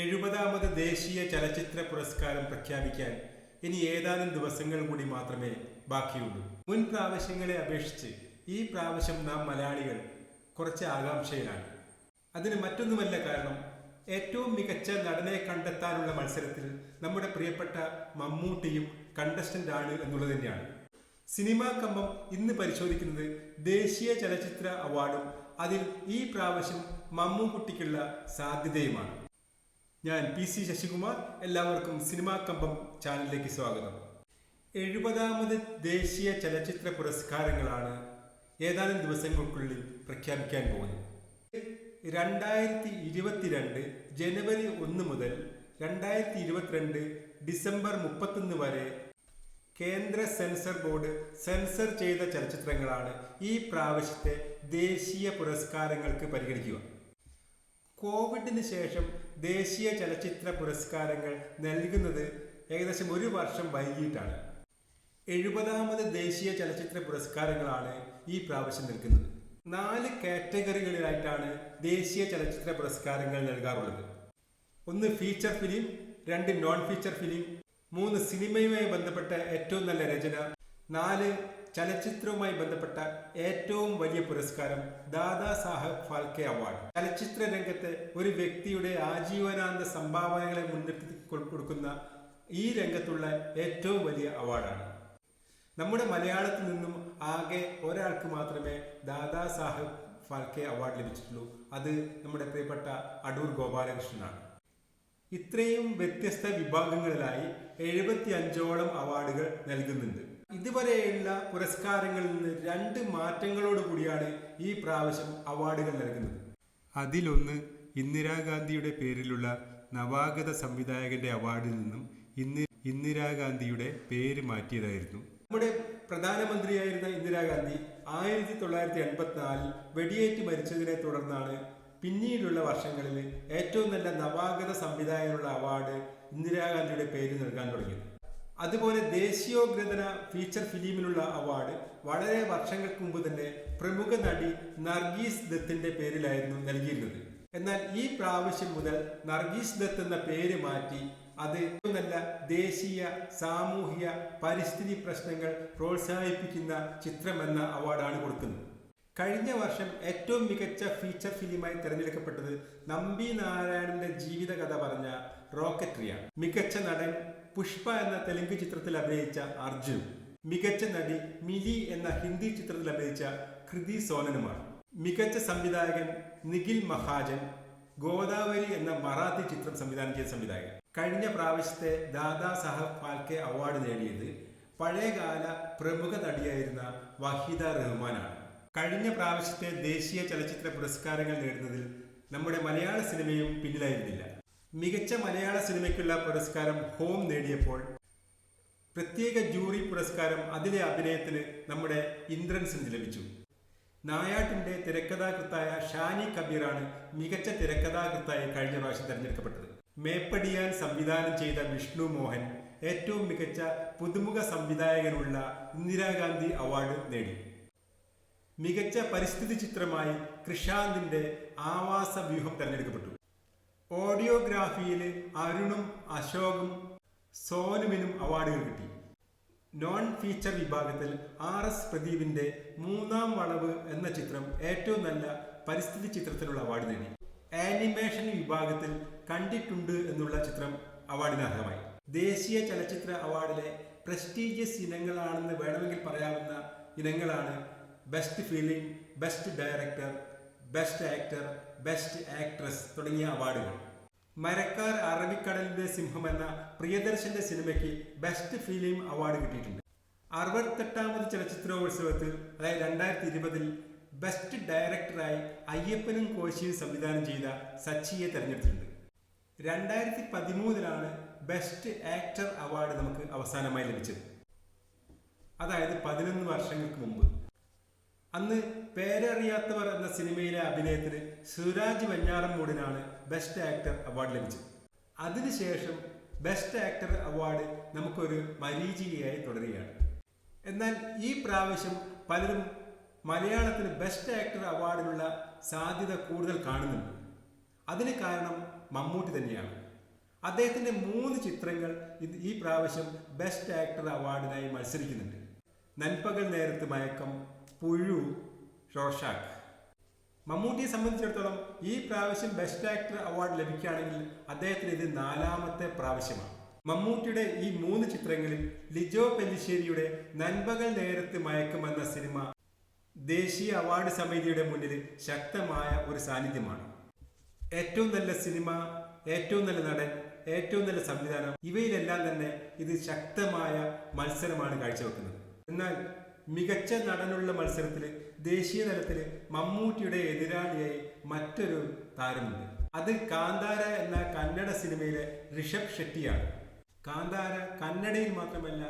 എഴുപതാമത് ദേശീയ ചലച്ചിത്ര പുരസ്കാരം പ്രഖ്യാപിക്കാൻ ഇനി ഏതാനും ദിവസങ്ങൾ കൂടി മാത്രമേ ബാക്കിയുള്ളൂ. മുൻ പ്രാവശ്യങ്ങളെ അപേക്ഷിച്ച് ഈ പ്രാവശ്യം നാം മലയാളികൾ കുറച്ച് ആകാംക്ഷയിലാണ്. അതിന് മറ്റൊന്നുമല്ല കാരണം ഏറ്റവും മികച്ച നടനെ കണ്ടെത്താനുള്ള മത്സരത്തിൽ നമ്മുടെ പ്രിയപ്പെട്ട മമ്മൂട്ടിയും കണ്ടസ്റ്റന്റ് ആണ് എന്നുള്ളത് തന്നെയാണ്. സിനിമാ കമ്പം ഇന്ന് പരിശോധിക്കുന്നത് ദേശീയ ചലച്ചിത്ര അവാർഡും അതിൽ ഈ പ്രാവശ്യം മമ്മൂക്കുട്ടിക്കുള്ള സാധ്യതയുമാണ്. ഞാൻ പി സി ശശികുമാർ എല്ലാവർക്കും സിനിമാ കമ്പം ചാനലിലേക്ക് സ്വാഗതം. എഴുപതാമത് ദേശീയ ചലച്ചിത്ര പുരസ്കാരങ്ങളാണ് ഏതാനും ദിവസങ്ങൾക്കുള്ളിൽ പ്രഖ്യാപിക്കാൻ പോകുന്നത്. രണ്ടായിരത്തി ഇരുപത്തിരണ്ട് ജനുവരി ഒന്ന് മുതൽ രണ്ടായിരത്തി ഇരുപത്തിരണ്ട് ഡിസംബർ മുപ്പത്തൊന്ന് വരെ കേന്ദ്ര സെൻസർ ബോർഡ് സെൻസർ ചെയ്ത ചലച്ചിത്രങ്ങളാണ് ഈ പ്രാവശ്യത്തെ ദേശീയ പുരസ്കാരങ്ങൾക്ക് പരിഗണിക്കുക. കോവിഡിന് ശേഷം ദേശീയ ചലച്ചിത്ര പുരസ്കാരങ്ങൾ നൽകുന്നത് ഏകദേശം ഒരു വർഷം വൈകിട്ടാണ്. എഴുപതാമത് ദേശീയ ചലച്ചിത്ര പുരസ്കാരങ്ങളാണ് ഈ പ്രാവശ്യം നൽകുന്നത്. നാല് കാറ്റഗറികളിലായിട്ടാണ് ദേശീയ ചലച്ചിത്ര പുരസ്കാരങ്ങൾ നൽകാറുള്ളത്. ഒന്ന് ഫീച്ചർ ഫിലിം രണ്ട് നോൺ ഫീച്ചർ ഫിലിം മൂന്ന് സിനിമയുമായി ബന്ധപ്പെട്ട ഏറ്റവും നല്ല രചന നാല് ചലച്ചിത്രവുമായി ബന്ധപ്പെട്ട ഏറ്റവും വലിയ പുരസ്കാരം ദാദാ സാഹബ് ഫാൽക്കെ അവാർഡ്. ചലച്ചിത്ര രംഗത്തെ ഒരു വ്യക്തിയുടെ ആജീവനാന്ത സംഭാവനകളെ മുൻനിർത്തി കൊടുക്കുന്ന ഈ രംഗത്തുള്ള ഏറ്റവും വലിയ അവാർഡാണ്. നമ്മുടെ മലയാളത്തിൽ നിന്നും ആകെ ഒരാൾക്ക് മാത്രമേ ദാദാ സാഹബ് ഫാൽക്കെ അവാർഡ് ലഭിച്ചിട്ടുള്ളൂ. അത് നമ്മുടെ പ്രിയപ്പെട്ട അടൂർ ഗോപാലകൃഷ്ണനാണ്. ഇത്രയും വ്യത്യസ്ത വിഭാഗങ്ങളിലായി എഴുപത്തി അഞ്ചോളം അവാർഡുകൾ നൽകുന്നുണ്ട്. ഇതുവരെയുള്ള പുരസ്കാരങ്ങളിൽ നിന്ന് രണ്ട് മാറ്റങ്ങളോട് കൂടിയാണ് ഈ പ്രാവശ്യം അവാർഡുകൾ നൽകുന്നത്. അതിലൊന്ന് ഇന്ദിരാഗാന്ധിയുടെ പേരിലുള്ള നവാഗത സംവിധായകന്റെ അവാർഡിൽ നിന്നും ഇന്നി ഇന്ദിരാഗാന്ധിയുടെ പേര് മാറ്റിയതായിരുന്നു. നമ്മുടെ പ്രധാനമന്ത്രിയായിരുന്ന ഇന്ദിരാഗാന്ധി ആയിരത്തി തൊള്ളായിരത്തി എൺപത്തിനാലിൽ വെടിയേറ്റ് മരിച്ചതിനെ തുടർന്നാണ് പിന്നീടുള്ള വർഷങ്ങളിൽ ഏറ്റവും നല്ല നവാഗത സംവിധായകനുള്ള അവാർഡ് ഇന്ദിരാഗാന്ധിയുടെ പേര് നൽകാൻ തുടങ്ങി. അതുപോലെ ദേശീയോഗ്രഥന ഫീച്ചർ ഫിലിമിനുള്ള അവാർഡ് വളരെ വർഷങ്ങൾക്ക് മുമ്പ് തന്നെ പ്രമുഖ നടി നർഗീസ് ദത്തിന്റെ പേരിലായിരുന്നു നൽകിയിരുന്നത്. എന്നാൽ ഈ പ്രാവശ്യം മുതൽ നർഗീസ് ദത്ത് എന്ന പേര് മാറ്റി അത് നല്ല ദേശീയ സാമൂഹിക പരിസ്ഥിതി പ്രശ്നങ്ങൾ പ്രോത്സാഹിപ്പിക്കുന്ന ചിത്രമെന്ന അവാർഡാണ് കൊടുക്കുന്നത്. കഴിഞ്ഞ വർഷം ഏറ്റവും മികച്ച ഫീച്ചർ ഫിലിമായി തിരഞ്ഞെടുക്കപ്പെട്ടത് നമ്പി നാരായണന്റെ ജീവിത കഥ പറഞ്ഞ റോക്കറ്ററിയാണ് മികച്ച നടൻ പുഷ്പ എന്ന തെലുങ്ക് ചിത്രത്തിൽ അഭിനയിച്ച അർജുൻ മികച്ച നടി മിലി എന്ന ഹിന്ദി ചിത്രത്തിൽ അഭിനയിച്ച കൃതി സോനനുമാണ്. മികച്ച സംവിധായകൻ നിഖിൽ മഹാജൻ ഗോദാവരി എന്ന മറാത്തി ചിത്രം സംവിധാനം ചെയ്ത സംവിധായകൻ. കഴിഞ്ഞ പ്രാവശ്യത്തെ ദാദാ സാഹബ് ഫാൽക്കെ അവാർഡ് നേടിയത് പഴയകാല പ്രമുഖ നടിയായിരുന്ന വഹീദ റഹ്മാനാണ്. കഴിഞ്ഞ പ്രാവശ്യത്തെ ദേശീയ ചലച്ചിത്ര പുരസ്കാരങ്ങൾ നേടുന്നതിൽ നമ്മുടെ മലയാള സിനിമയും പിന്നിലായിരുന്നില്ല. മികച്ച മലയാള സിനിമയ്ക്കുള്ള പുരസ്കാരം ഹോം നേടിയപ്പോൾ പ്രത്യേക ജൂറി പുരസ്കാരം അതിലെ അഭിനയത്തിന് നമ്മുടെ ഇന്ദ്രൻ സിംഗ് ലഭിച്ചു. നായാട്ടിന്റെ തിരക്കഥാകൃത്തായ ഷാനി കബീറാണ് മികച്ച തിരക്കഥാകൃത്തായി കഴിഞ്ഞ പ്രാവശ്യം തെരഞ്ഞെടുക്കപ്പെട്ടത്. മേപ്പടിയാൻ സംവിധാനം ചെയ്ത വിഷ്ണു മോഹൻ ഏറ്റവും മികച്ച പുതുമുഖ സംവിധായകനുള്ള ഇന്ദിരാഗാന്ധി അവാർഡ് നേടി. മികച്ച പരിസ്ഥിതി ചിത്രമായി കൃഷാന്തിന്റെ ആവാസ വ്യൂഹം തെരഞ്ഞെടുക്കപ്പെട്ടു. ഓഡിയോഗ്രാഫിയിൽ അരുണും അശോകും സോനുമിനും അവാർഡുകൾ കിട്ടി. നോൺ ഫീച്ചർ വിഭാഗത്തിൽ ആർ എസ് പ്രദീപിന്റെ മൂന്നാം വളവ് എന്ന ചിത്രം ഏറ്റവും നല്ല പരിസ്ഥിതി ചിത്രത്തിനുള്ള അവാർഡ് നേടി. ആനിമേഷൻ വിഭാഗത്തിൽ കണ്ടിട്ടുണ്ട് എന്നുള്ള ചിത്രം അവാർഡിന് അർഹമായി ദേശീയ ചലച്ചിത്ര അവാർഡിലെ പ്രസ്റ്റീജിയസ് ഇനങ്ങളാണെന്ന് വേണമെങ്കിൽ പറയാവുന്ന ഇനങ്ങളാണ് best feeling best director best actor best actress തുടങ്ങിയ അവാർഡുകൾ മരക്കാർ അറബിക്കടലിന്റെ സിംഹം എന്ന പ്രിയദർശന്റെ സിനിമയ്ക്ക് ബെസ്റ്റ് ഫിലിം അവാർഡ് കിട്ടിയിട്ടുണ്ട്. അറുപത്തെട്ടാമത് ചലച്ചിത്രോത്സവത്തിൽ അതായത് രണ്ടായിരത്തി ഇരുപതിൽ ബെസ്റ്റ് ഡയറക്ടറായി അയ്യപ്പനും കോശിയും സംവിധാനം ചെയ്ത സച്ചിയെ തെരഞ്ഞെടുത്തിട്ടുണ്ട്. രണ്ടായിരത്തി പതിമൂന്നിലാണ് ബെസ്റ്റ് ആക്ടർ അവാർഡ് നമുക്ക് അവസാനമായി ലഭിച്ചത്. അതായത് പതിനൊന്ന് വർഷങ്ങൾക്ക് മുമ്പ്. അന്ന് പേരറിയാത്തവർ എന്ന സിനിമയിലെ അഭിനയത്തിന് സുരാജ് വെഞ്ഞാറമ്മൂടിനാണ് ബെസ്റ്റ് ആക്ടർ അവാർഡ് ലഭിച്ചത്. അതിനുശേഷം ബെസ്റ്റ് ആക്ടർ അവാർഡ് നമുക്കൊരു മരീചികയായി തുടരുകയാണ്. എന്നാൽ ഈ പ്രാവശ്യം പലരും മലയാളത്തിന് ബെസ്റ്റ് ആക്ടർ അവാർഡിനുള്ള സാധ്യത കൂടുതൽ കാണുന്നുണ്ട്. അതിന് കാരണം മമ്മൂട്ടി തന്നെയാണ്. അദ്ദേഹത്തിന്റെ മൂന്ന് ചിത്രങ്ങൾ ഈ പ്രാവശ്യം ബെസ്റ്റ് ആക്ടർ അവാർഡിനായി മത്സരിക്കുന്നുണ്ട്. നൻപകൽ നേരത്ത് മയക്കം പുഴു ഷോഷാക്ക് മമ്മൂട്ടിയെ സംബന്ധിച്ചിടത്തോളം ഈ പ്രാവശ്യം ബെസ്റ്റ് ആക്ടർ അവാർഡ് ലഭിക്കുകയാണെങ്കിൽ അദ്ദേഹത്തിന് ഇത് നാലാമത്തെ പ്രാവശ്യമാണ്. മമ്മൂട്ടിയുടെ ഈ മൂന്ന് ചിത്രങ്ങളിൽ ലിജോ പെല്ലിശ്ശേരിയുടെ നൻപകൽ നേരത്ത് മയക്കുമെന്ന സിനിമ ദേശീയ അവാർഡ് സമിതിയുടെ മുന്നിൽ ശക്തമായ ഒരു സാന്നിധ്യമാണ്. ഏറ്റവും നല്ല സിനിമ ഏറ്റവും നല്ല നടൻ ഏറ്റവും നല്ല സംവിധാനം ഇവയിലെല്ലാം തന്നെ ഇത് ശക്തമായ മത്സരമാണ് കാഴ്ചവെക്കുന്നത്. എന്നാൽ മികച്ച നടനുള്ള മത്സരത്തിൽ ദേശീയ തലത്തിൽ മമ്മൂട്ടിയുടെ എതിരാളിയായി മറ്റൊരു താരമുണ്ട്. അത് കാന്താര എന്ന കന്നഡ സിനിമയിലെ ഋഷഭ് ഷെട്ടിയാണ്. കാന്താര കന്നഡയിൽ മാത്രമല്ല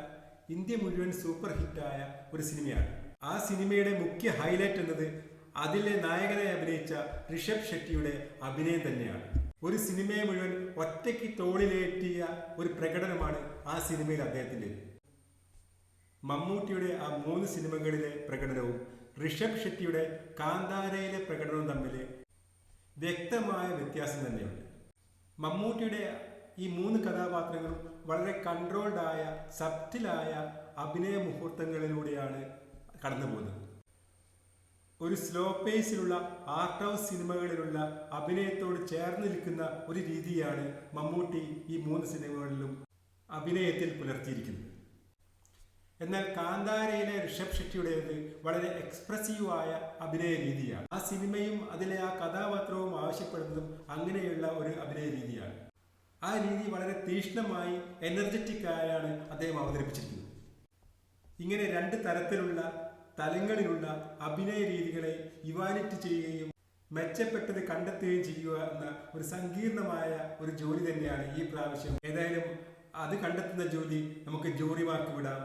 ഇന്ത്യ മുഴുവൻ സൂപ്പർ ഹിറ്റായ ഒരു സിനിമയാണ്. ആ സിനിമയുടെ മുഖ്യ ഹൈലൈറ്റ് എന്നത് അതിലെ നായകനായി അഭിനയിച്ച ഋഷഭ് ഷെട്ടിയുടെ അഭിനയം തന്നെയാണ്. ഒരു സിനിമയെ മുഴുവൻ ഒറ്റയ്ക്ക് തോളിലേറ്റിയ ഒരു പ്രകടനമാണ് ആ സിനിമയിൽ അദ്ദേഹത്തിന്റെ മമ്മൂട്ടിയുടെ ആ മൂന്ന് സിനിമകളിലെ പ്രകടനവും ഋഷഭ് ഷെട്ടിയുടെ കാന്താരയിലെ പ്രകടനവും തമ്മിൽ വ്യക്തമായ വ്യത്യാസം തന്നെയുണ്ട്. മമ്മൂട്ടിയുടെ ഈ മൂന്ന് കഥാപാത്രങ്ങളും വളരെ കൺട്രോൾഡായ സബ്റ്റിലായ അഭിനയ മുഹൂർത്തങ്ങളിലൂടെയാണ് കടന്നു പോകുന്നത്. ഒരു സ്ലോ പേസിലുള്ള ആർട്ട് ഹൗസ് സിനിമകളിലുള്ള അഭിനയത്തോട് ചേർന്ന് നിൽക്കുന്ന ഒരു രീതിയാണ് മമ്മൂട്ടി ഈ മൂന്ന് സിനിമകളിലും അഭിനയത്തിൽ പുലർത്തിയിരിക്കുന്നത്. എന്നാൽ കാന്താരയിലെ ഋഷഭ് ഷെട്ടിയുടേത് വളരെ എക്സ്പ്രസീവായ അഭിനയ രീതിയാണ്. ആ സിനിമയും അതിലെ ആ കഥാപാത്രവും ആവശ്യപ്പെടുന്നതും അങ്ങനെയുള്ള ഒരു അഭിനയ രീതിയാണ്. ആ രീതി വളരെ തീഷ്ണമായി എനർജറ്റിക് ആയാണ് അദ്ദേഹം അവതരിപ്പിച്ചിരിക്കുന്നത്. ഇങ്ങനെ രണ്ട് തരത്തിലുള്ള തലങ്ങളിലുള്ള അഭിനയ രീതികളെ ഇവാലിറ്റ് ചെയ്യുകയും മെച്ചപ്പെട്ടത് കണ്ടെത്തുകയും ചെയ്യുക എന്ന ഒരു സങ്കീർണമായ ഒരു ജോലി തന്നെയാണ് ഈ പ്രാവശ്യം. ഏതായാലും അത് കണ്ടെത്തുന്ന ജോലി നമുക്ക് ജോറിമാർക്ക് വിടാം.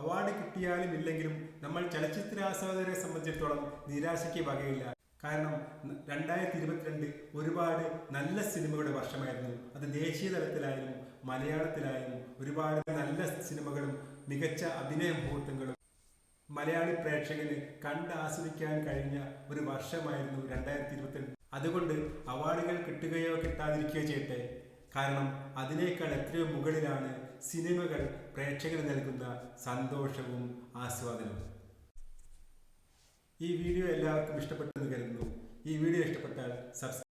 അവാർഡ് കിട്ടിയാലും ഇല്ലെങ്കിലും നമ്മൾ ചലച്ചിത്ര ആസ്വാദകരെ സംബന്ധിച്ചിടത്തോളം നിരാശയ്ക്ക് വകയില്ല. കാരണം രണ്ടായിരത്തി ഇരുപത്തിരണ്ട് ഒരുപാട് നല്ല സിനിമകളുടെ വർഷമായിരുന്നു. അത് ദേശീയ തലത്തിലായാലും മലയാളത്തിലായാലും ഒരുപാട് നല്ല സിനിമകളും മികച്ച അഭിനയ മുഹൂർത്തങ്ങളും മലയാളി പ്രേക്ഷകന് കണ്ട് ആസ്വദിക്കാൻ കഴിഞ്ഞ ഒരു വർഷമായിരുന്നു രണ്ടായിരത്തി ഇരുപത്തിരണ്ട് അതുകൊണ്ട് അവാർഡുകൾ കിട്ടുകയോ കിട്ടാതിരിക്കുകയോ ചെയ്യട്ടെ. കാരണം അതിനേക്കാൾ എത്രയോ മുകളിലാണ് സിനിമകൾ പ്രേക്ഷകന് നൽകുന്ന സന്തോഷവും ആസ്വാദനവും. ഈ വീഡിയോ എല്ലാവർക്കും ഇഷ്ടപ്പെട്ടെന്ന് കരുതുന്നു. ഈ വീഡിയോ ഇഷ്ടപ്പെട്ടാൽ സബ്സ്ക്രൈബ്